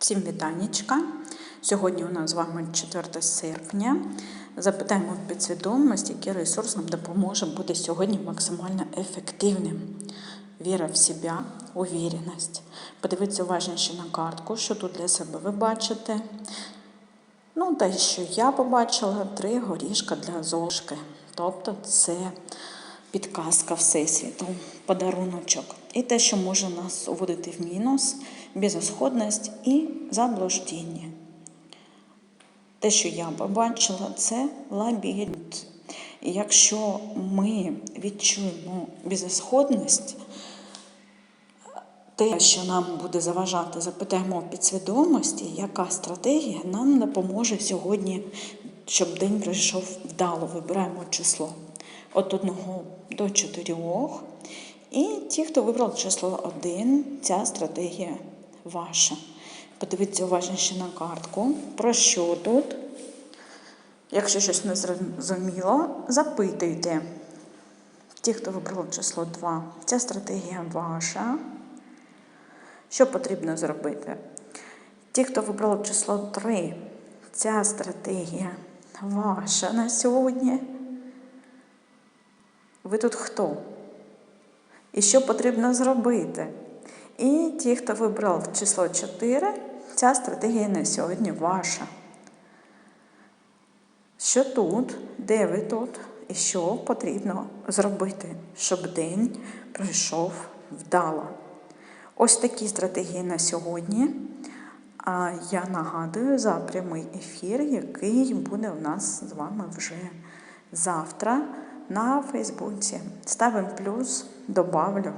Всім вітанечка. Сьогодні у нас з вами 4 серпня. Запитаємо в підсвідомість, який ресурс нам допоможе бути сьогодні максимально ефективним. Віра в себе, увіреність. Подивіться уважніше на картку, що тут для себе ви бачите. Ну, те, що я побачила, три горішка для зошки. Тобто це підказка Всесвіту, подаруночок. І те, що може нас уводити в мінус, безосходність і заблуждення. Те, що я побачила, це лабіринт. І якщо ми відчуємо безосходність, те, що нам буде заважати, запитаємо підсвідомості, яка стратегія нам допоможе сьогодні, щоб день пройшов вдало. Вибираємо число від 1 до 4. І ті, хто вибрав число 1, ця стратегія ваша. Подивіться уважніше на картку. Про що тут? Якщо щось не зрозуміло, запитуйте. Ті, хто вибрав число 2, ця стратегія ваша. Що потрібно зробити? Ті, хто вибрав число 3, ця стратегія ваша на сьогодні. Ви тут хто? І що потрібно зробити? І ті, хто вибрав число 4, ця стратегія на сьогодні ваша. Що тут, де ви тут, і що потрібно зробити, щоб день пройшов вдало. Ось такі стратегії на сьогодні. А я нагадую за прямий ефір, який буде у нас з вами вже завтра на Фейсбуці. Ставимо плюс, добавлю.